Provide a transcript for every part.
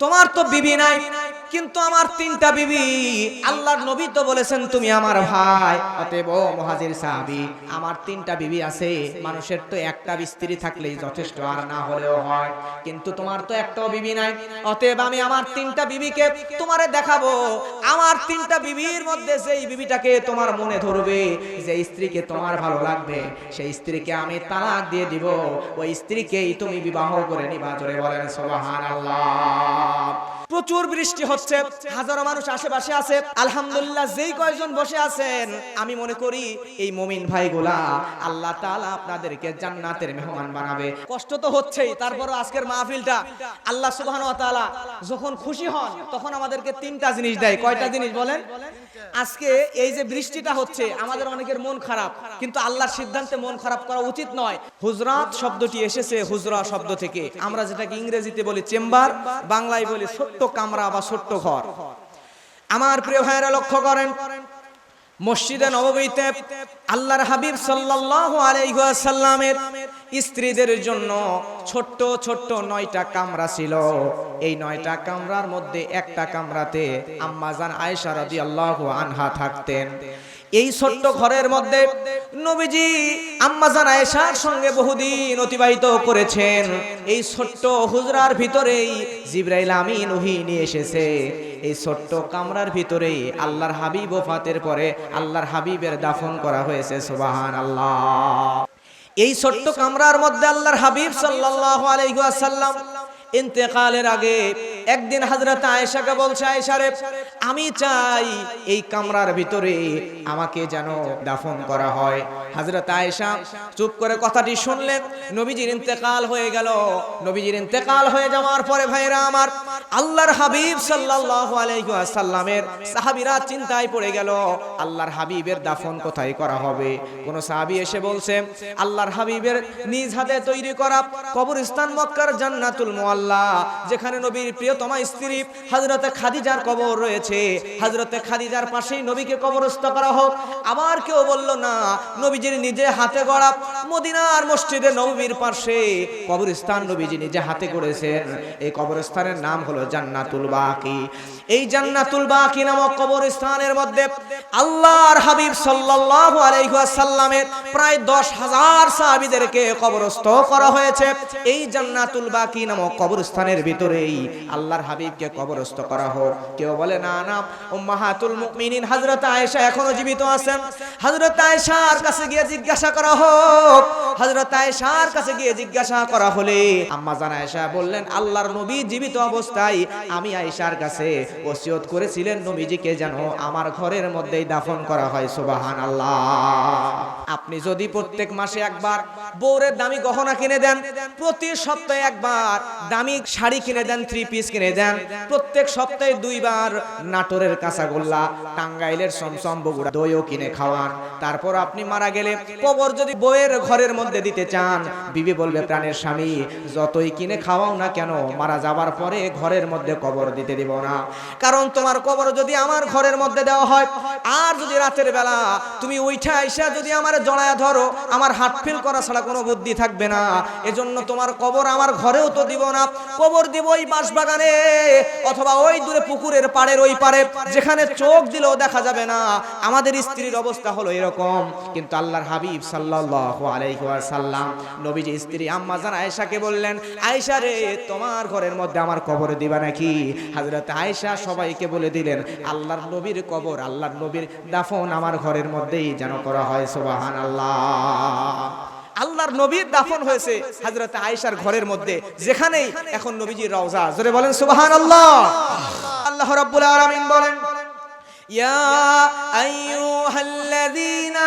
তোমার তো বিবি নাই কিন্তু আমার তিনটা বিবি, আল্লাহর নবী তো বলেছেন, তুমি আমার ভাই। অতএব মুহাজির সাহাবী, আমার তিনটা বিবি আছে, মানুষের তো একটা স্ত্রী থাকলেই যথেষ্ট, আর না হলেও হয়। কিন্তু তোমার তো একটাও বিবি নাই। অতএব আমি আমার তিনটা বিবিকে তোমারে দেখাবো। আমার তিনটা বিবির মধ্যে যেই বিবিটাকে তোমার মনে ধরবে যে স্ত্রীকে তোমার ভালো লাগবে, সেই স্ত্রীকে আমি তালাক দিয়ে দিব। ওই স্ত্রীকেই তুমি বিবাহ করে নিবা, জোরে বলেন, সুবহানাল্লাহ। প্রচুর বৃষ্টি হচ্ছে, হাজারো মানুষ আশেপাশে আছে, আলহামদুলিল্লাহ যেই কয়জন বসে আছেন, আমি মনে করি এই মমিন ভাইগুলা আল্লাহ তাআলা আপনাদেরকে জান্নাতের মেহমান বানাবে। কষ্ট তো হচ্ছেই তারপর আজকের মাহফিলটা, আল্লাহ তাআলা যখন খুশি হন, তখন আমাদেরকে তিনটা জিনিস দেয়। কয়টা জিনিস বলেন? আজকে এই যে বৃষ্টিটা হচ্ছে আমাদের অনেকের মন খারাপ কিন্তু আল্লাহর সিদ্ধান্তে মন খারাপ করা উচিত নয়। হুজরাত শব্দটি এসেছে হুজরা শব্দ থেকে। আমরা যেটাকে ইংরেজিতে বলি চেম্বার বাংলায় বলি ছোট্ট কামরা বা ছোট্ট ঘর। আমার প্রিয় ভাইয়েরা লক্ষ্য করেন মসজিদে নববীতে আল্লাহর হাবিব সাল্লাল্লাহু আলাইহি ওয়াসাল্লামের স্ত্রীদের জন্য ছোট্ট ছোট্ট নয়টা কামরা ছিল। এই নয়টা কামরার মধ্যে একটা কামরাতে আম্মাজান আয়েশা রাদিয়াল্লাহু আনহা থাকতেন। এই ছোট্ট ঘরের মধ্যে নবীজি আম্মাজান আয়েশার সঙ্গে বহুদিন অতিবাহিত করেছেন। এই ছোট্ট হুজরার ভিতরেই জিব্রাইল আমিন ওহী নিয়ে এসেছে। এই ছোট্ট কামরার ভিতরেই আল্লাহর হাবিব ওফাতের পরে আল্লাহর হাবিবের দাফন করা হয়েছে সুবাহান আল্লাহ এই ছোট্ট কামরার মধ্যে আল্লাহর হাবিব সাল্লাল্লাহু আলাইহি ওয়াসাল্লাম ইন্তেকালের আগে একদিন হযরত আয়েশাকে বলছে, আয়েশা রে, আমি চাই এই কামরার ভিতরে আমাকে যেন দাফন করা হয়। হযরত আয়েশা চুপ করে কথাটি শুনলেন। নবীজির ইন্তেকাল হয়ে গেল। নবীজির ইন্তেকাল হয়ে যাওয়ার পরে ভাইরা আমার, আল্লাহর হাবিব সাল্লাল্লাহু আলাইহি ওয়াসাল্লামের সাহাবীরা চিন্তায় পড়ে গেল, আল্লাহর হাবিবের দাফন কোথায় করা হবে? কোন সাহাবী এসে বলছে, আল্লাহর হাবিবের নিজ হাতে তৈরি করা কবরস্থান মক্কার জান্নাতুল মুআল্লা, যেখানে নবীর প্রিয়তমা স্ত্রী হাজরতে খাদিজার কবর রয়েছে। হাজরতে খাদিজার পাশেই নবীকে কবরস্থ করা হোক। আবার কেউ বলল, না, নবীজির নিজে হাতে গড়া মদিনার মসজিদে নবীর পাশে কবরস্থান নবীজি নিজে হাতে করেছেন। এই কবরস্থানের নাম হলো জান্নাতুল বাকি। এই জান্নাতুল বাকি নামক কবরস্থানের মধ্যে আল্লাহর হাবিব সাল্লাল্লাহু আলাইহি ওয়াসাল্লামের প্রায় 10000 সাহাবীদেরকে কবরস্থ করা হয়েছে। এই জান্নাতুল বাকি নামক কবরস্থানের ভিতরেই আল্লাহর হাবিবকে কবরস্থ করা হোক। কেউ বলে, না না, উম্মাহাতুল মুমিনিন, হযরত আয়েশা এখনও জীবিত আছেন। হযরত আয়েশার কাছে গিয়ে জিজ্ঞাসা করা হোক হযরত আয়েশার কাছে গিয়ে জিজ্ঞাসা করা হলে আম্মা জান আয়েশা বললেন, আল্লাহর নবী জীবিত অবস্থায় আমি আয়েশার কাছে ওসিয়ত করেছিলেন, নবীজিকে যেন আমার ঘরের মধ্যেই দাফন করা হয়, সুবহানাল্লাহ। আপনি যদি প্রত্যেক মাসে একবার বউরের দামি গহনা কিনে দেন, প্রতি সপ্তাহে একবার দামি শাড়ি কিনে দেন থ্রি পিস কিনে দেন, প্রত্যেক সপ্তাহে দুইবার নাটোরের কাঁচাগোল্লা, টাঙ্গাইলের সমসম বগুড়া দইও কিনে খাওয়ান, তারপর আপনি মারা গেলে কবর যদি বউয়ের ঘরের মধ্যে দিতে চান। বিবি বলবে, প্রাণের স্বামী, যতই কিনে খাওয়াও না কেন, মারা যাবার পরে ঘরের মধ্যে কবর দিতে দিব না। কারণ তোমার কবর যদি আমার ঘরের মধ্যে দেওয়া হয়, আর যদি রাতের বেলা তুমি উইঠা আইসা যদি আমার জড়ায়া ধরো, আমার হাত ফিল করা ছাড়া কোনো বুদ্ধি থাকবে না। এজন্য তোমার কবর আমার ঘরেও তো দিব না। কবর দিব ওই বাঁশবাগানে অথবা ওই দূরে পুকুরের পাড়ের ওই পারে যেখানে চোখ দিলেও দেখা যাবে না। আমাদের স্ত্রীর অবস্থা হলো এরকম। কিন্তু আল্লাহর হাবিব সাল্লাল্লাহু আলাইহি সাল্লাম। নবীজি স্ত্রী আম্মা জান আয়সাকে বললেন আয়সা রে, তোমার ঘরের মধ্যে আমার কবর দিবা নাকি? হাজরত আয়সা সবাইকে বলে দিলেন, আল্লাহর নবীর কবর, আল্লাহর নবীর দাফন আমার ঘরের মধ্যেই যেন করা হয় সোবাহান আল্লাহ আল্লাহর নবীর দাফন হয়েছে হাজরত আয়সার ঘরের মধ্যে, যেখানেই এখন নবীজি রওজা। জোরে বলেন সুবাহান আল্লাহ আল্লাহ রব্বুল আলামিন বলেন, ইয়া আইয়ুহাল্লাযীনা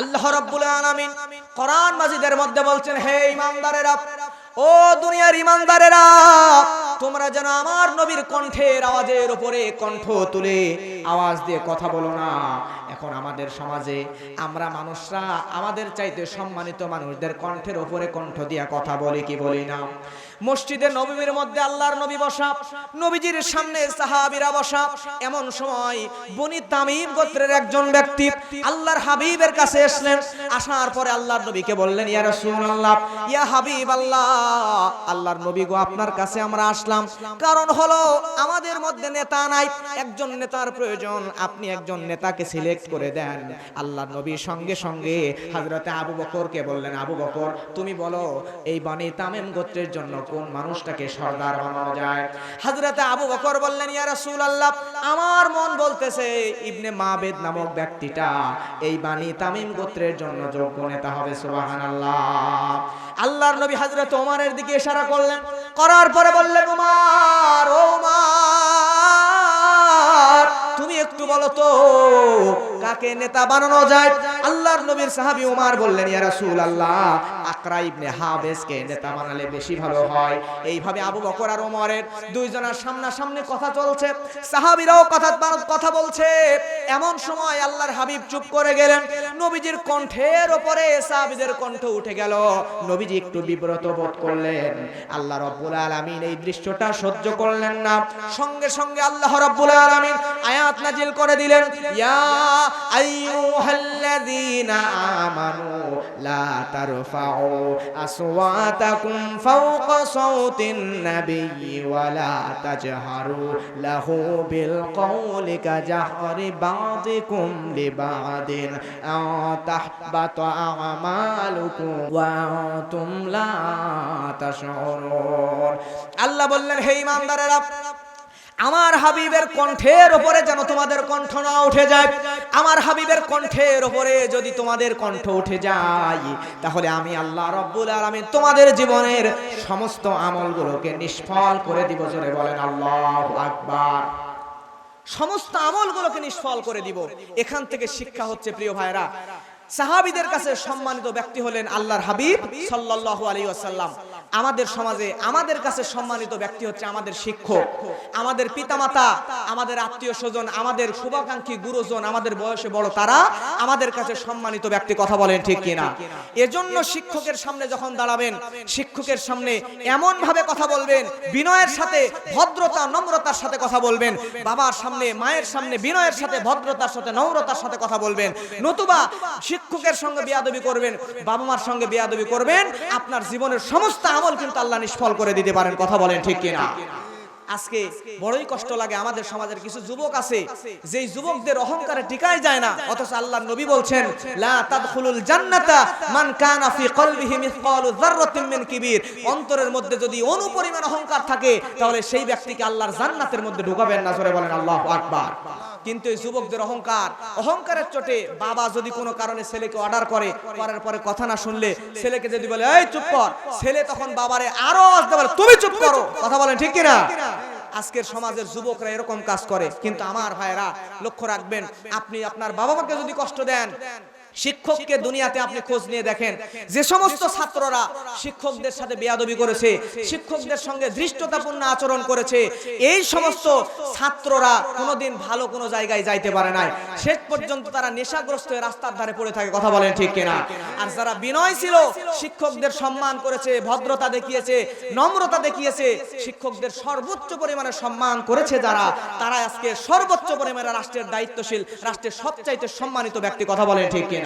আল্লাহ রাব্বুল আলামিন কোরআন মাজিদের মধ্যে বলছেন, হে ইমানদারেরা ও দুনিয়ার ইমানদারেরা তোমরা যেন আমার নবীর কণ্ঠের আওয়াজের উপরে কণ্ঠ তুলে আওয়াজ দিয়ে কথা বলো না। এখন আমাদের সমাজে আমরা মানুষরা আমাদের চাইতে সম্মানিত মানুষদের কণ্ঠের উপরে কণ্ঠ দিয়া কথা বলি কি বলি না। মসজিদে নবীর মধ্যে আল্লাহর নবী বসা, নবীজির সামনে সাহাবীরা বসা, এমন সময় বনি তামিম গোত্রের একজন ব্যক্তি আল্লাহর হাবিবের কাছে আসলেন, আসার পরে আল্লাহর নবীকে বললেন, ইয়া রাসূলুল্লাহ, ইয়া হাবিব আল্লাহ আল্লাহর নবী গো, আপনার কাছে আমরা আসলাম। কারণ হলো আমাদের মধ্যে নেতা নাই, একজন নেতার প্রয়োজন। আপনি একজন নেতাকে সিলেক্ট করে দেন। আল্লাহর নবী সঙ্গে সঙ্গে হযরতে আবু বকরকে বললেন, আবু বকর, তুমি বলো, এই বানি তামিম গোত্রের জন্য কোন মানুষটাকে সর্দার বানানো যায়? হযরতে আবু বকর বললেন, ইয়া রাসূলুল্লাহ, আমার মন বলতেছে ইবনে মাবেদ নামক ব্যক্তিটা এই বানি তামিম গোত্রের জন্য যোগ্য নেতা হবে, সুবহানাল্লাহ। আল্লাহর নবী হযরত ওমরের দিকে ইশারা করলেন, করার পরে বললেন, ওমর ওমর তুমি একটু বলো তো কাকে নেতা বানানো যায়? আল্লাহর নবীর সাহাবী ওমর বললেন, ইয়া রাসূলুল্লাহ, আকরা ইবনে হাবেসকে নেতা বানালে বেশি ভালো হয়। এইভাবে আবু বকর আর ওমরের দুইজনের সামনাসামনি কথা চলছে। সাহাবীরাও কথা কথা বলছে। এমন সময় আল্লাহর হাবিব চুপ করে গেলেন। নবীজির কণ্ঠের ওপরে সাহাবীদের কণ্ঠ উঠে গেল। নবীজি একটু বিব্রত বোধ করলেন। আল্লাহ রব্বুল আলামিন এই দৃশ্যটা সহ্য করলেন না। সঙ্গে সঙ্গে আল্লাহ রব্বুল আলামিন আয়াত নাজিল করে দিলেন, ইয়া লা তারফাউ আসওয়াতাকুম ফাওকা সাউতিন নাবিয়্যি ওয়া লা তাজহারু লাহু বিল কওলি কাজাহরি বাযিকুম লিবাদিন আও তাহবাতু আমালুকুম ওয়া আনতুম লা তাশউরুন। আল্লাহ বললেন, হে ঈমানদারেরা আমার হাবিবের কণ্ঠের ওপরে যেন তোমাদের কণ্ঠ না উঠে যায়, আমার হাবিবের কণ্ঠের ওপরে যদি তোমাদের কণ্ঠ উঠে যায়, তাহলে আমি আল্লাহ রব্বুল আলামিন তোমাদের জীবনের সমস্ত আমলগুলোকে নিষ্ফল করে দিব, জোরে বলেন আল্লাহ আকবার। সমস্ত আমলগুলোকে নিষ্ফল করে দিব। এখান থেকে শিক্ষা হচ্ছে, প্রিয় ভাইরা সাহাবিদের কাছে সম্মানিত ব্যক্তি হলেন আল্লাহর হাবিব সাল্লাল্লাহু আলাইহি ওয়াসাল্লাম। আমাদের সমাজে, আমাদের কাছে সম্মানিত ব্যক্তি হচ্ছে আমাদের শিক্ষক, আমাদের পিতামাতা, আমাদের আত্মীয় স্বজন, আমাদের শুভাকাঙ্ক্ষী গুরুজন, আমাদের বয়সে বড় তারা আমাদের কাছে সম্মানিত ব্যক্তি কথা বলেন ঠিক কিনা? এজন্য শিক্ষকের সামনে যখন দাঁড়াবেন, শিক্ষকের সামনে এমন ভাবে কথা বলবেন, বিনয়ের সাথে ভদ্রতা, নম্রতার সাথে কথা বলবেন, বাবার সামনে, মায়ের সামনে বিনয়ের সাথে, ভদ্রতার সাথে, নম্রতার সাথে কথা বলবেন। নতুবা শিক্ষকের সঙ্গে বিয়াদবি করবেন, বাবা মার সঙ্গে বিয়াদবি করবেন, আপনার জীবনের সমস্ত আমল কিন্তু আল্লাহ নিষ্ফল করে দিতে পারেন, কথা বলেন ঠিক কিনা? আজকে বড়ই কষ্ট লাগে, আমাদের সমাজের কিছু যুবক আছে, যেই যুবকদের অহংকারে টিকাই যায় না, অথচ আল্লাহ নবী বলছেন, লা তাদখুলুল জান্নাতা মান কানা ফি কলবিহি মিসকালু যাররাতিন মিন কিবির। অন্তরের মধ্যে যদি অনুপরিমাণ অহংকার থাকে, তাহলে সেই ব্যক্তিকে আল্লাহর জান্নাতের মধ্যে ঢুকাবেন না, জোরে বলেন আল্লাহু আকবার। কিন্তু এই যুবকদের অহংকার। অহংকারের চোটে বাবা যদি কোনো কারণে ছেলেকে অর্ডার করে করার পরে কথা না শুনলে ছেলেকে যদি বলে এই চুপ কর। ছেলে তখন বাবারে আরও আসতে বলে তুমি চুপ করো। কথা বলেন ঠিক কিনা? আজকের সমাজের যুবকরা এরকম কাজ করে। কিন্তু আমার ভাইরা লক্ষ্য রাখবেন আপনি আপনার বাবা মাকে যদি কষ্ট দেন শিক্ষককে দুনিয়াতে আপনি খোঁজ নিয়ে দেখেন। যে সমস্ত ছাত্ররা শিক্ষকদের সাথে বেয়াদবি করেছে শিক্ষকদের সঙ্গে ধৃষ্টতাপূর্ণ আচরণ করেছে এই সমস্ত ছাত্ররা কোনোদিন ভালো কোনো জায়গায় যাইতে পারে নাই। শেষ পর্যন্ত তারা নেশাগ্রস্ত হয়ে রাস্তার ধারে পড়ে থাকে কথা বলেন ঠিক কিনা? আর যারা বিনয় ছিল শিক্ষকদের সম্মান করেছে ভদ্রতা দেখিয়েছে নম্রতা দেখিয়েছে শিক্ষকদের সর্বোচ্চ পরিমাণে সম্মান করেছে যারা। তারা। আজকে সর্বোচ্চ পরিমাণে রাষ্ট্রের দায়িত্বশীল রাষ্ট্রের সবচাইতে সম্মানিত ব্যক্তি কথা বলেন ঠিক কিনা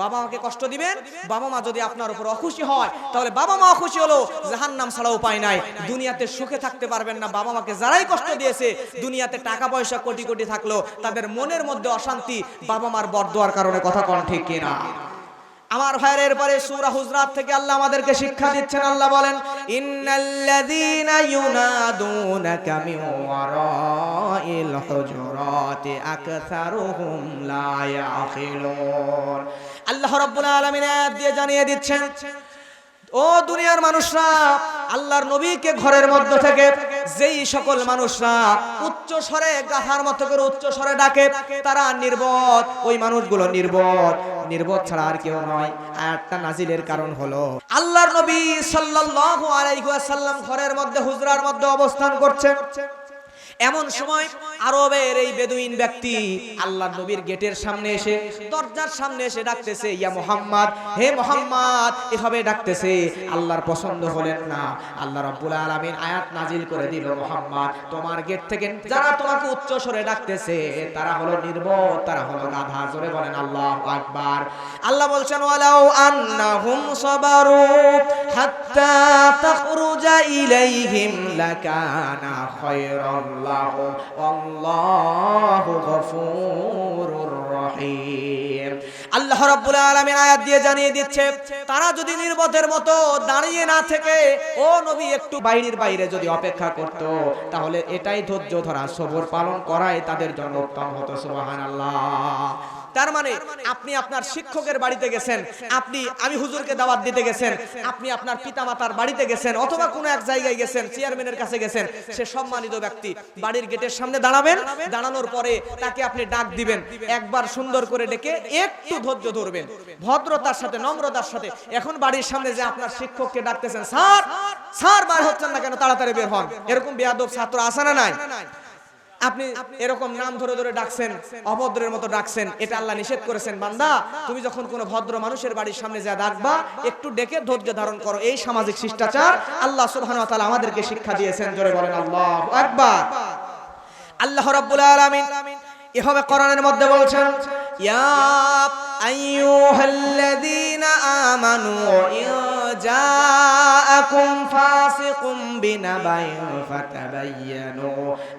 বাবা মাকে কষ্ট দিবেন? বাবা মা যদি আপনার উপর অখুশি হয় তাহলে বাবা মা অখুশি হলো জাহান নাম ছাড়া উপায় নাই। দুনিয়াতে সুখে থাকতে পারবেন না। বাবা মাকে যারাই কষ্ট দিয়েছে দুনিয়াতে টাকা পয়সা কোটি কোটি থাকল তাদের মনের মধ্যে অশান্তি বাবা মার বরদোয়ার কারণে কথা কন ঠিক কিনা? আমার ভাইয়ের পরে সূরা হুজরাত থেকে আল্লাহ আমাদেরকে শিক্ষা দিচ্ছেন। আল্লাহ বলেন, ইন্নাল্লাযীনা ইউনাদুনাকা মিন ওয়ারাইল হুজুরাতি আকসারুহুম লা ইয়াকিলুন আল্লাহ রাব্বুল আলামিন আয়াত দিয়ে জানিয়ে দিচ্ছেন, ও দুনিয়ার মানুষরা, আল্লাহর নবীকে ঘরের মধ্য থেকে যেই সকল মানুষরা উচ্চ স্বরে গাথার মতো করে উচ্চ স্বরে ডাকে, তারা নির্বোধ। ওই মানুষগুলো নির্বোধ। নির্বোধ ছাড়া আর কেউ নয়। আয়াতটা নাজিলের কারণ হলো, আল্লাহর নবী সাল্লাল্লাহু আলাইহি ওয়াসাল্লাম ঘরের মধ্যে হুজরার মধ্যে অবস্থান করছেন। এমন সময় আরবের এই বেদুইন ব্যক্তি আল্লাহ নবীর গেটের সামনে এসে দরজার সামনে এসে ডাকতেছে ইয়া মোহাম্মদ হে মোহাম্মদ। এভাবে ডাকতেছে আল্লাহর পছন্দ হলেন না। আল্লাহ রাব্বুল আলামিন আয়াত নাজিল করে দিল মোহাম্মদ তোমার গেট থেকে যারা তোমাকে উচ্চ স্বরে ডাকতেছে তারা হলো নির্বোধ তারা হলো গাধা। জোরে বলেন আল্লাহ আকবার। আল্লাহ বলছেন ওয়ালাউ আন্নাহুম সাবারু আল্লাহু আল্লাহ রাব্বুল আলামিন আয়াত দিয়ে জানিয়ে দিচ্ছে, তারা যদি নির্বোধের মতো দাঁড়িয়ে না থেকে, ও নবী, একটু বাইরের বাইরে যদি অপেক্ষা করত, তাহলে এটাই ধৈর্য ধরা, সবর পালন করাই তাদের জন্য উত্তম হতো, সুবহানাল্লাহ। তার মানে আপনি আপনার শিক্ষকের বাড়িতে গেছেন, আপনি, আমি হুজুরকে দাওয়াত দিতে গেছেন, আপনি আপনার পিতামাতার বাড়িতে গেছেন, অথবা কোনো এক জায়গায় গেছেন, চেয়ারম্যানের কাছে গেছেন, সে সম্মানিত ব্যক্তি বাড়ির গেটের সামনে দাঁড়াবেন, দাঁড়ানোর পরে তাকে আপনি ডাক দিবেন, একবার সুন্দর করে ডেকে একটু ধৈর্য ধরবেন, ভদ্রতার সাথে, নম্রতার সাথে। এখন বাড়ির সামনে যে আপনার শিক্ষককে ডাকতেছেন, স্যার স্যার বার হচ্ছেন না কেন, তাড়াতাড়ি বের হন। এরকম বেয়াদব ছাত্র আসে না নাই? আপনি এরকম নাম ধরে ধরে ডাকছেন, অভদ্রের মতো ডাকছেন, এটা আল্লাহ নিষেধ করেছেন, বান্দা। তুমি যখন কোনো ভদ্র মানুষের বাড়ির সামনে যা ডাকবা, একটু ডেকে ধৈর্য ধারণ করো। এই সামাজিক শিষ্টাচার আল্লাহ সুবহানাহু ওয়া তাআলা আমাদেরকে শিক্ষা দিয়েছেন, জোরে বলেন আল্লাহু আকবার। আল্লাহ রাব্বুল আলামিন এভাবে কোরআনের মধ্যে বলছেন, ইয়া আইয়ুহাল্লাযীনা আমানু ইন ফাসিকুম বিনাবাইন ফাতাবায়ানু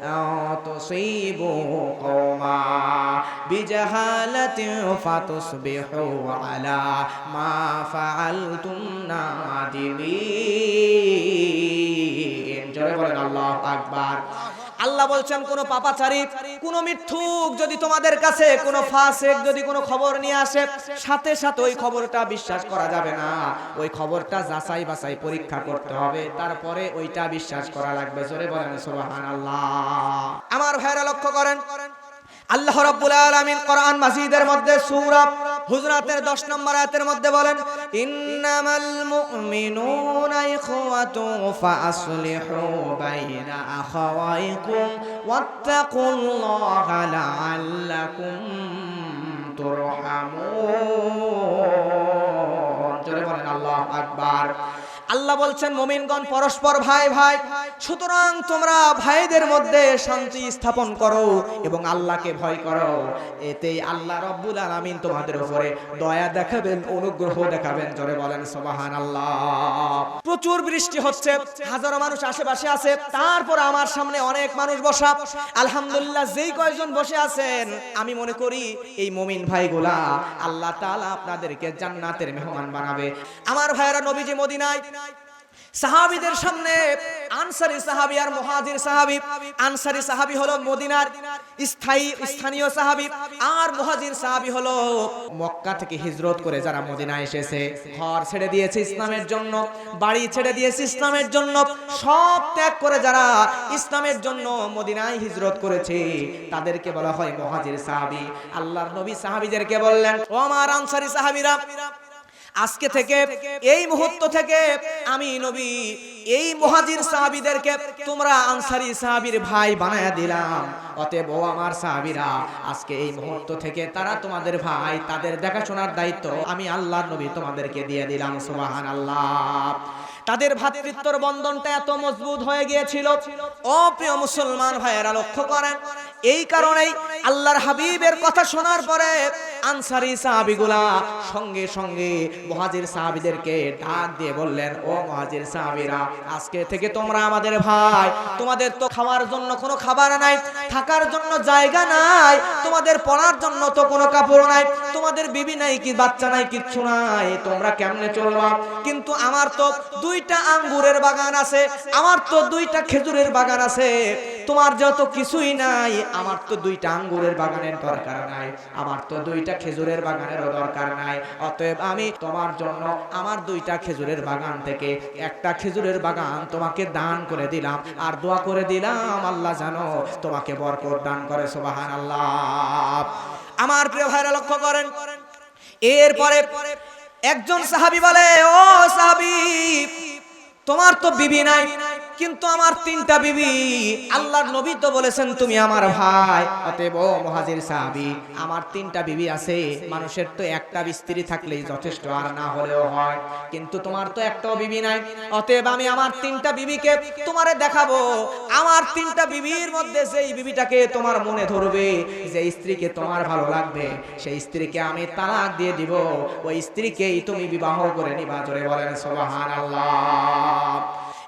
আন তুসিবু কওমা বিজাহালাতিন ফাতুসবিহু আলা মা ফাআলতুম নাদিমিন জোরে বলেন আল্লাহু আকবার আল্লাহ বলছেন, কোন পাপাচারী, কোন মিথ্যুক যদি তোমাদের কাছে, কোন ফাসেক যদি কোনো খবর নিয়ে আসে, সাথে সাথে ওই খবরটা বিশ্বাস করা যাবে না। ওই খবরটা যাচাই বাছাই পরীক্ষা করতে হবে, তারপরে ওইটা বিশ্বাস করা লাগবে। জোরে বলেন, সুবহানাল্লাহ। আমার ভাইরা লক্ষ্য করেন আল্লাহ রাব্বুল আলামিন কোরআন মাজিদের মধ্যে সূরা হুজরাতের 10 নম্বর আয়াতের মধ্যে বলেন, ইন্নামাল মুমিনুনা ইখওয়াতু ফাআসলিহু বাইনা আখাওয়াইকুম ওয়াত্তাকুল্লাহা লাআল্লাকুম তুরহামুন। জোরে বলেন, আল্লাহু আকবার। আল্লাহ বলছেন, মোমিনগণ, পরস্পর ভাই ভাই, সুতরাং তোমরা ভাইদের মধ্যে শান্তি স্থাপন করো এবং আল্লাহকে ভয় করো। এতেই আল্লাহ রব্বুল আলামিন তোমাদের উপরে দয়া দেখাবেন, অনুগ্রহ দেখাবেন। জোরে বলেন সুবহান আল্লাহ প্রচুর বৃষ্টি হচ্ছে, হাজারো মানুষ আশেপাশে আছে, তারপর আমার সামনে অনেক মানুষ বসা। আলহামদুলিল্লাহ, যেই কয়জন বসে আছেন, আমি মনে করি এই মুমিন ভাইগুলা আল্লাহ তাআলা আপনাদেরকে জান্নাতের মেহমান বানাবে। আমার ভাইয়েরা নবীজি মদিনায় সাহাবিদের সামনে আনসারি সাহাবি আর মুহাজির সাহাবি। আনসারি সাহাবি হলো মদিনার স্থায়ী, স্থানীয় সাহাবি। আর মুহাজির সাহাবি হলো মক্কা থেকে হিজরত করে যারা মদিনা এসেছে। ঘর ছেড়ে দিয়েছে ইসলামের জন্য, বাড়ি ছেড়ে দিয়েছে ইসলামের জন্য। সব ত্যাগ করে যারা ইসলামের জন্য মদিনায় হিজরত করেছে, তাদেরকে বলা হয় মুহাজির সাহাবি। আল্লাহর নবী সাহাবিদেরকে বললেন, ও আমার আনসারি সাহাবিরা আজকে থেকে, এই মুহূর্ত থেকে আমি নবী, এই মহাজির সাহাবিদেরকে তোমরা আনসারি সাহাবির ভাই বানায়া দিলাম। অতএব ও আমার সাহাবিরা, আজকে এই মুহূর্ত থেকে তারা তোমাদের ভাই, তাদের দেখাশোনার দায়িত্ব আমি আল্লাহর নবী তোমাদেরকে দিয়ে দিলাম সুবাহান আল্লাহ তাদের ভাতৃত্বর বন্ধনটা এত মজবুত হয়ে গিয়েছিল। ও প্রিয় মুসলমান ভাইয়েরা, লক্ষ্য করেন, এই কারণেই আল্লাহর হাবিবের কথা শোনার পরে আনসারি সাহাবিগুলা সঙ্গে সঙ্গে মহাজির সাহাবিদেরকে ডাক দিয়ে বললেন, ও মহাজির সাহাবিরা, আজকে থেকে তোমরা আমাদের ভাই, তোমাদের তো খাওয়ার জন্য কোনো খাবার নাই, থাকার জন্য জায়গা নাই, তোমাদের পড়ার জন্য তো কোনো কাপড় নাই, তোমাদের বিবি নাই কি, বাচ্চা নাই, কিচ্ছু নাই, তোমরা কেমনে চলবা? কিন্তু আমার তো দুইটা আঙ্গুরের বাগান আছে, আমার তো দুইটা খেজুরের বাগান আছে। তোমার যত কিছুই নাই, আমার তো দুইটা আঙ্গুরের বাগানের দরকার নাই, আমার তো দুইটা খেজুরের বাগানেরও দরকার নাই। অতএব আমি তোমার জন্য আমার দুইটা খেজুরের বাগান থেকে একটা খেজুরের বাগান তোমাকে দান করে দিলাম। আর দোয়া করে দিলাম, আল্লাহ জানো তোমাকে বরকত দান করে সুবাহান আল্লাহ আমার প্রিয় ভাইরা, লক্ষ্য করেন, এরপরে একজন সাহাবি বলে, ও সাহাবি, তোমার তো বিবি নাই। কিন্তু আমার তিনটা বিবি। আল্লাহর নবী তো বলেছেন, তুমি আমার ভাই। অতএব মহাজির সাহাবি, আমার তিনটা বিবি আছে। মানুষের তো একটা স্ত্রী থাকলেই যথেষ্ট, আর না হলেও হয়। কিন্তু তোমার তো একটাও বিবি নাই। অতএব আমি আমার তিনটা বিবিকে তোমারে দেখাবো। আমার তিনটা বিবির মধ্যে সেই বিবিটাকে তোমার মনে ধরবে যে স্ত্রীকে তোমার ভালো লাগবে, সেই স্ত্রীকে আমি তালাক দিয়ে দিব। ওই স্ত্রীকেই তুমি বিবাহ করে নিবা। জোরে বলেন, সুবহানাল্লাহ।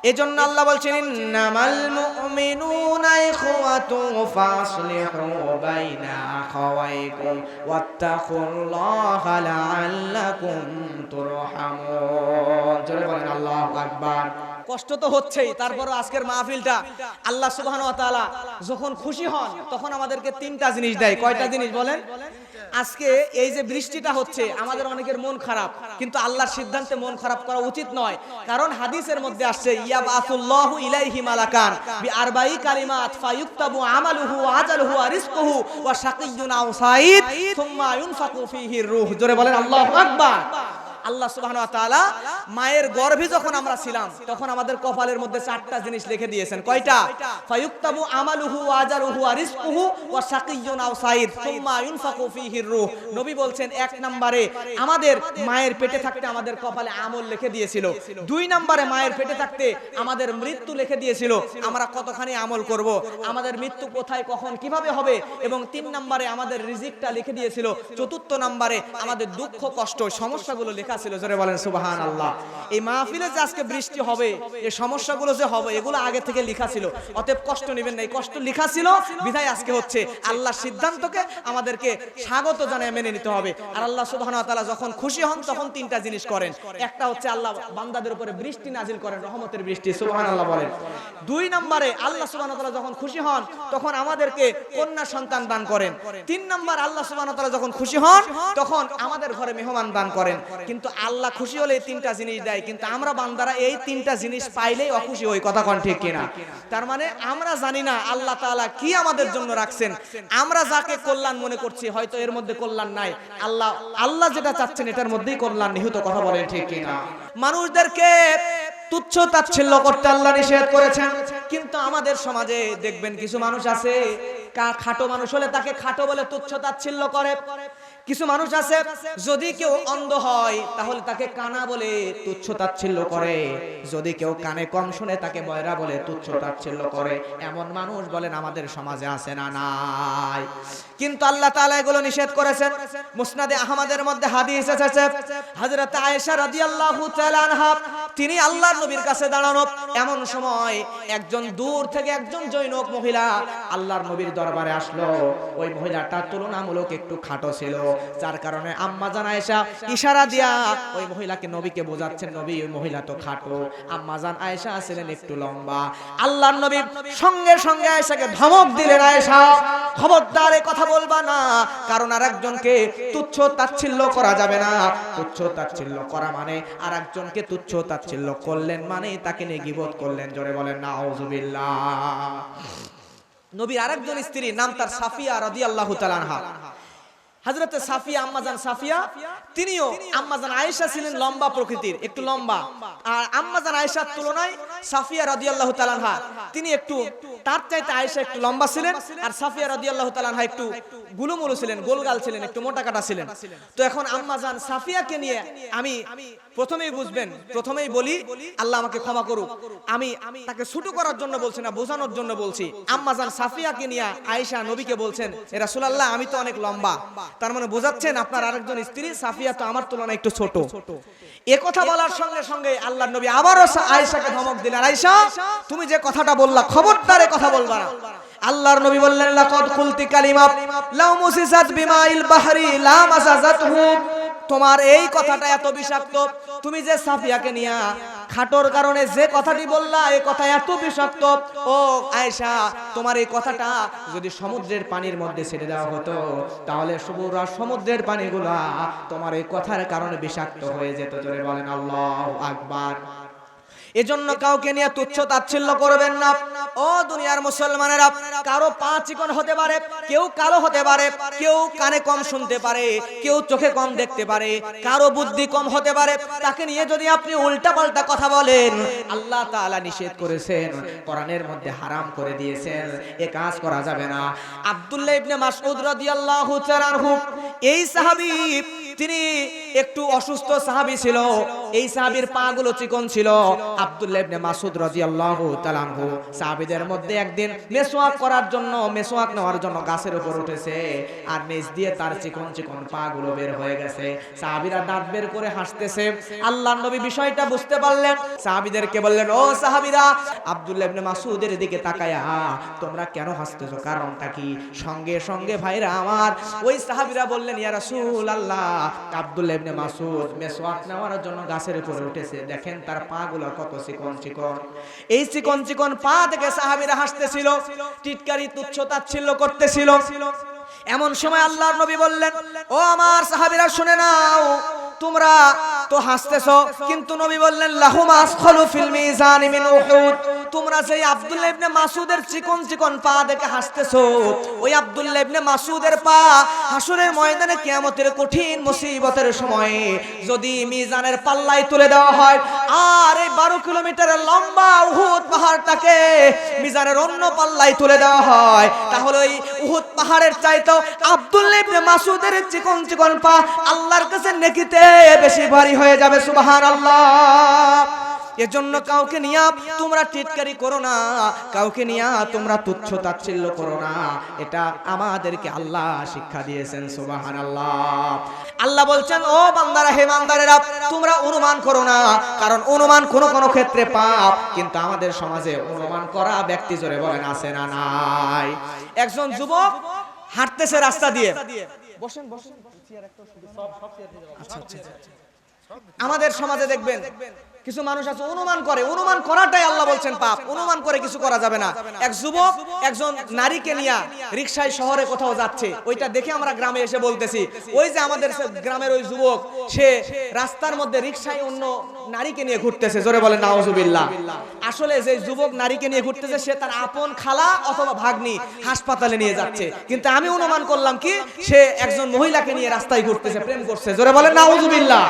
এজন্য আল্লাহ বলছেন, ইন্নামাল মুমিনুনা ইখওয়াতু ফাসলিহু বাইনা আখাওয়াইকুম ওয়াত্তাকুল্লাহা লাআল্লাকুম তুরহামুন। জোরে বলেন, আল্লাহু আকবার। কষ্ট তো হচ্ছেই তারপর আজকের মাহফিলটা আল্লাহ সুবহানাহু ওয়া তাআলা যখন খুশি হন, তখন আমাদেরকে তিনটা জিনিস দেয়। কয়টা জিনিস বলেন? আজকে এই যে বৃষ্টিটা হচ্ছে, আমাদের অনেকের মন খারাপ, কিন্তু আল্লাহর সিদ্ধান্তে মন খারাপ করা উচিত নয়। কারণ হাদিসের মধ্যে আসছে ইয়াবাসুল্লাহু ইলাইহি মালাকান বি আরবাই কালিমাত ফায়ুক্তাবু আমালুহু আজালুহু ওয়া রিজকুহু ওয়া শাকিয়্যুন আও সাঈদ, সুম্মা ইউনফাকু ফীহি রূহ। জোরে বলেন, আল্লাহু আকবার। আল্লাহ তাআলা মায়ের গর্ভে যখন আমরা ছিলাম, তখন আমাদের কপালের মধ্যে চারটা জিনিস লিখে দিয়েছেন। কয়টা? ফায়ুক্তাবু আমালুহু ওয়া আজালুহু ওয়া শাকিয়্যুন আও সাঈদ, সুম্মা ইউনফাকু ফীহি রূহ। নবী বলছেন, এক নম্বরে আমাদের মায়ের পেটে থাকতে আমাদের কপালে আমল লিখে দিয়েছিল। দুই নম্বরে মায়ের পেটে থাকতে আমাদের মৃত্যু লিখে দিয়েছিল। আমরা কতখানি আমল করব? আমাদের মৃত্যু কোথায়, কখন, কীভাবে হবে? এবং তিন নম্বরে আমাদের রিজিকটা লিখে দিয়েছিল। চতুর্থ নম্বরে আমাদের দুঃখ, কষ্ট, সমস্যাগুলো লেখা ছিল, জোরে বলেন সুবাহান আল্লাহ এই মাহফিলে যে আজকে বৃষ্টি হবে, এই সমস্যাগুলো যে হবে, এগুলো আগে থেকে লেখা ছিল। অতএব কষ্ট নেবেন না, এই কষ্ট লেখা ছিল, বিধায় আজকে হচ্ছে আল্লাহর সিদ্ধান্তকে আমাদেরকে স্বাগত জানায় মেনে নিতে হবে। আর আল্লাহ সুবহানাহু ওয়া তাআলা যখন খুশি হন, তখন তিনটা জিনিস করেন। একটা হচ্ছে আল্লাহ বান্দাদের উপরে বৃষ্টি নাজিল করেন, রহমতের বৃষ্টি, সুবহানাল্লাহ বলেন। দুই নম্বরে আল্লাহ সুবহানাহু ওয়া তাআলা যখন খুশি হন, তখন আমাদেরকে কন্যা সন্তান দান করেন। তিন নম্বর আল্লাহ সুবহানাহু ওয়া তাআলা যখন খুশি হন, তখন আমাদের ঘরে মেহমান দান করেন। কিন্তু আল্লাহ খুশি হলে তিনটা জিনিস দেয়, কিন্তু আমরা বান্দারা এই তিনটা জিনিস পাইলেই অখুশি হই, কথা কোন ঠিক কিনা? তার মানে আমরা জানি না আল্লাহ তাআলা কি আমাদের জন্য রাখছেন। আমরা যাকে কল্যাণ মনে করছি, হয়তো এর মধ্যে কল্যাণ নাই। আল্লাহ আল্লাহ যেটা চাচ্ছেন, এটার মধ্যেই কল্যাণ নিহিত কথা বলেন ঠিক কিনা? মানুষদেরকে তুচ্ছ তাচ্ছিল্য করতে আল্লাহ নিষেধ করেছেন, কিন্তু আমাদের সমাজে দেখবেন কিছু মানুষ আছে খাটো মানুষ হলে তাকে খাটো বলে তুচ্ছ তাচ্ছিল্য করে। কিছু মানুষ আছে, যদি কেউ অন্ধ হয়, তাহলে তাকে কানা বলে তুচ্ছ তাচ্ছিল্য করে। যদি কেউ কানে কম শুনে তাকে বয়রা বলে তুচ্ছ তাচ্ছিল্য করে। এমন মানুষ বলেন আমাদের সমাজে আছে না নাই। কিন্তু আল্লাহ তাআলা এগুলো নিষেধ করেছেন। মুসনাদে আহমদের মধ্যে হাদিস এসেছে, হযরত আয়েশা রাদিয়াল্লাহু তাআলা আনহা, তিনি আল্লাহর নবীর কাছে দাঁড়ানো। এমন সময় একজন দূর থেকে একজন জৈনক মহিলা আল্লাহর নবীর দরবারে আসলো। ওই মহিলাটা তুলনামূলক একটু খাটো ছিল। যার কারণে আম্মা জান আয়েশা ইশারা দিয়া ওই মহিলাকে নবীকে বোঝাচ্ছেন, নবী, ওই মহিলা তো খাটো। আম্মা জান আয়েশা ছিলেন একটু লম্বা। আল্লাহর নবী সঙ্গে সঙ্গে আয়েশাকে ধমক দিলেন, আয়েশা, খবরদার কথা বলবা না। কারণ আর একজনকে তুচ্ছ তাচ্ছিল্য করা যাবে না। তুচ্ছ তাচ্ছিল্য করা মানে আর একজনকে তুচ্ছ তাচ্ছিল্য করলেন মানে তাকে নিয়ে গিবত করলেন। জোরে বলেন না নবীর আরেকজন স্ত্রী নাম তার সাফিয়া রাদিয়াল্লাহু তাআলা আনহা। হযরতে সাফিয়া আম্মাজান সাফিয়া তিনিও আম্মাজান আয়েশা ছিলেন লম্বা প্রকৃতির একটু লম্বা। আর আম্মাজান আয়েশার তুলনায় সাফিয়া রাদিয়াল্লাহু তাআলা আনহা, তিনি একটু, তার চাইতে আয়েশা একটু লম্বা ছিলেন, আর সাফিয়া রাদিয়াল্লাহু তাআলা আনহা একটু গুলুমুলু ছিলেন, গোলগাল ছিলেন, একটু মোটা কাটা ছিলেন। তো এখন আম্মাজান সাফিয়াকে নিয়ে আমি প্রথমেই বুঝবেন, প্রথমেই বলি, আল্লাহ আমাকে ক্ষমা করুক। আমি তাকে ছুটু করার জন্য বলছি না, বোঝানোর জন্য বলছি। আম্মাজান সাফিয়াকে নিয়ে আয়েশা নবীকে বলছেন, এ রাসূলুল্লাহ, আমি তো অনেক লম্বা। তার মানে বোঝাচ্ছেন আপনার আরেকজন স্ত্রী, সাফিয়া তো আমার তুলনায় একটু ছোট। এ কথা বলার সঙ্গে সঙ্গে আল্লাহ নবী আবারও আয়েশাকে ধমক দিলেন। তুমি যে কথাটা বললা, খবরদার কথা বলবা না। আল্লাহর নবী বললেন, লাকাদ কুলতি কালিমা, লাউ মুসিসাত বিমাইল বাহরি, লা মাসাজাতহু। তোমার এই কথাটা এত বিষাক্ত। তুমি যে সাফিয়াকে নিয়া খাটোর কারণে যে কথাটি বললা এই কথা এত বিষাক্ত। ও আয়েশা, তোমার এই কথাটা যদি সমুদ্রের পানির মধ্যে ছেড়ে দেওয়া হতো, তাহলে সুবুরা সমুদ্রের পানিগুলা তোমার এই কথার কারণে বিষাক্ত হয়ে যেত। জোরে বলেন, আল্লাহ আকবার। এজন্য কাউকে নিয়ে তুচ্ছ তাচ্ছিল্য করবেন না। ও দুনিয়ার মুসলমানেরা, কারও পা চিকন হতে পারে, কেউ কালো হতে পারে, কেউ কানে কম শুনতে পারে, কেউ চোখে কম দেখতে পারে, কারও বুদ্ধি কম হতে পারে। তাকে নিয়ে যদি আপনি উল্টা পাল্টা কথা বলেন, আল্লাহ তাআলা নিষেধ করেছেন, কোরআনের মধ্যে হারাম করে দিয়েছেন, এ কাজ করা যাবে না। আব্দুল্লাহ ইবনে মাসউদ রাদিয়াল্লাহু তাআলা এই সাহাবী তিনি একটু অসুস্থ সাহাবী ছিল। এই সাহাবীর পা গুলো চিকন ছিল। আব্দুল্লাহ মাসুদ তাআলা আনহু সাহাবীদের মধ্যে একদিন মেসওয়াক করার জন্য মেসওয়াক নেওয়ার জন্য গাছের উপর উঠেছে আর নিচ দিয়ে তার চিকন চিকন পা গুলো বের হয়ে গেছে। সাহাবীরা দাঁত বের করে হাসতেছে। আল্লাহর নবী বিষয়টা বুঝতে পারলেন। সাহাবীদেরকে বললেন, ও সাহাবীরা, আব্দুল্লাহ মাসুদের দিকে তাকায়া, তোমরা কেন হাসতেছো? কারণটা কি? সঙ্গে সঙ্গে ভাইরা আমার, ওই সাহাবীরা বললেন, ইয়া রাসূলুল্লাহ আব্দুল্লাহ ইবনে মাসুদ মেসওয়াক নেওয়ার জন্য গাছের উপরে উঠেছে। দেখেন তার পা গুলো কত চিকন চিকন। এই চিকন চিকন পা থেকে সাহাবীরা হাসতেছিল, টিটকারি, তুচ্ছ তাচ্ছিল্য করতেছিল। এমন সময় আল্লাহর নবী বললেন, ও আমার সাহাবীরা, শুনে নাও তোমরা তো হাসতেছো, কিন্তু নবী বললেন লাহুম আসখালু ফিল মিজান মিন উহুদ। তোমরা সেই আব্দুল্লাহ ইবনে মাসুদের চিকন চিকন পা দেখে হাসতেছো, ওই আব্দুল্লাহ ইবনে মাসুদের পা হাসরের ময়দানে কিয়ামতের কঠিন মুসিবতের সময়ে যদি মিজানের পাল্লায় তুলে দেওয়া হয়, আর এই বারো কিলোমিটারের লম্বা উহুদ পাহাড়টাকে মিজানের অন্য পাল্লায় তুলে দেওয়া হয়, তাহলে ওই উহুদ পাহাড়ের চাইতো আব্দুল্লাহ ইবনে মাসুদের চিকন চিকন পা আল্লাহর কাছে নেকিতে বেশি ভারী হয়ে যাবে, সুবহানাল্লাহ। এজন্য কাউকে নিয়া তোমরা টিটকারি করো না, কাউকে নিয়া তোমরা তুচ্ছ তাচ্ছিল্য করো না। এটা আমাদেরকে আল্লাহ শিক্ষা দিয়েছেন সুবাহান আল্লাহ আল্লাহ বলছেন, ও বান্দারা, হে বান্দারেরা, তোমরা অনুমান করো না, কারণ অনুমান কোনো কোনো ক্ষেত্রে পাপ, কিন্তু আমাদের সমাজে অনুমান করা ব্যক্তি জোরে বলেন, আছে না নাই? একজন যুবক হাঁটতেছে রাস্তা দিয়ে। বসেন বসেন। আমাদের সমাজে দেখবেন কিছু মানুষ আছে, অনুমান করে। অনুমান করাটাই আল্লাহ বলছেন পাপ। অনুমান করে কিছু করা যাবে না। এক যুবক, একজন নারীকে নিয়ে রিক্সায় শহরে কোথাও যাচ্ছে। ওইটা দেখে আমরা গ্রামে এসে বলতেছি, ওই যে আমাদের গ্রামের ওই যুবক, সে রাস্তার মধ্যে রিক্সায় অন্য নারীকে নিয়ে ঘুরতেছে। জোরে বলে নাওজুবিল্লাহ আসলে যে যুবক নারীকে নিয়ে ঘুরতেছে, সে তার আপন খালা অথবা ভাগ্নি হাসপাতালে নিয়ে যাচ্ছে। কিন্তু আমি অনুমান করলাম কি, সে একজন মহিলাকে নিয়ে রাস্তায় ঘুরতেছে, প্রেম করছে। জোরে বলে নাওজুবিল্লাহ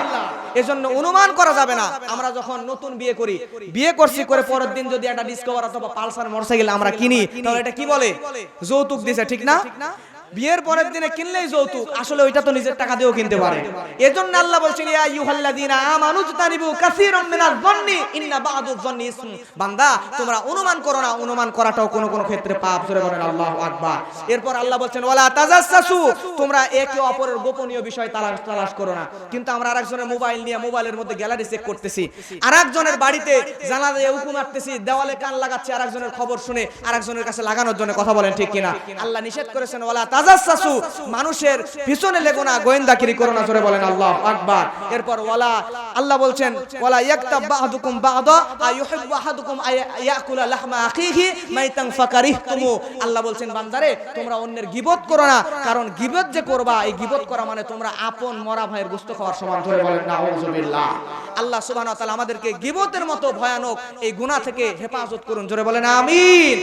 এজন্য অনুমান করা যাবে না। আমরা যখন নতুন বিয়ে করি, বিয়ে করছি করে পরের দিন যদি একটা ডিসকভার অথবা পালসার মোটরসাইকেল আমরা কিনি, তাহলে এটা কি বলে? যৌতুক দিছে, ঠিক না? বিয়ের পরের দিনে কিনলেই যৌতুক, আসলে ওইটা তো নিজের টাকা দিয়েও কিনতে পারে। এজন্য আল্লাহ বলছেন, ইয়া আইয়ুহাল্লাযীনা আমানু তানিবু কাসীরাম মিনাজ যন্নি ইন্না বা'দুজ যন্নি ইসম। বান্দা, তোমরা অনুমান করো না, অনুমান করাটাও কোনো কোনো ক্ষেত্রে পাপ, জোরে বলেন আল্লাহু আকবার। এরপর আল্লাহ বলছেন, ওয়ালা তাজাসসু তোমরা একে অপরের গোপনীয় বিষয় তালাশ তালাশ করো না। কিন্তু আমরা আরেকজনের মোবাইল নিয়ে মোবাইলের মধ্যে গ্যালারি চেক করতেছি। আরেকজনের বাড়িতে জানা দিয়ে উকু মারতেছি, দেওয়ালে কান লাগাচ্ছি, আরেকজনের খবর শুনে আরেকজনের কাছে লাগানোর জন্য কথা বলেন ঠিক কিনা? আল্লাহ নিষেধ করেছেন, ওয়ালা মানুষের পিছনে লেগো না করো না বলেন আল্লাহ আকবার। এরপর ওয়ালা, আল্লাহ বলছেন, ওয়ালা আহাদুকুম আয়াকুলা লাহমা আখিহি মাইতান ফাকারিহতুমু। আল্লাহ বলছেন, বান্দারে, তোমরা অন্যের করো না, কারণ গিবত যে করবা, এই গিবত করা মানে তোমরা আপন মরা ভাইয়ের গোশত খাওয়ার সমান ধরে বলেন, নাউজুবিল্লাহ। আল্লাহ সুবহানাহু ওয়া তাআলা আমাদেরকে গিবতের মতো ভয়ানক এই গুনাহ থেকে হেফাজত করুন, জোরে বলেন, আমিন।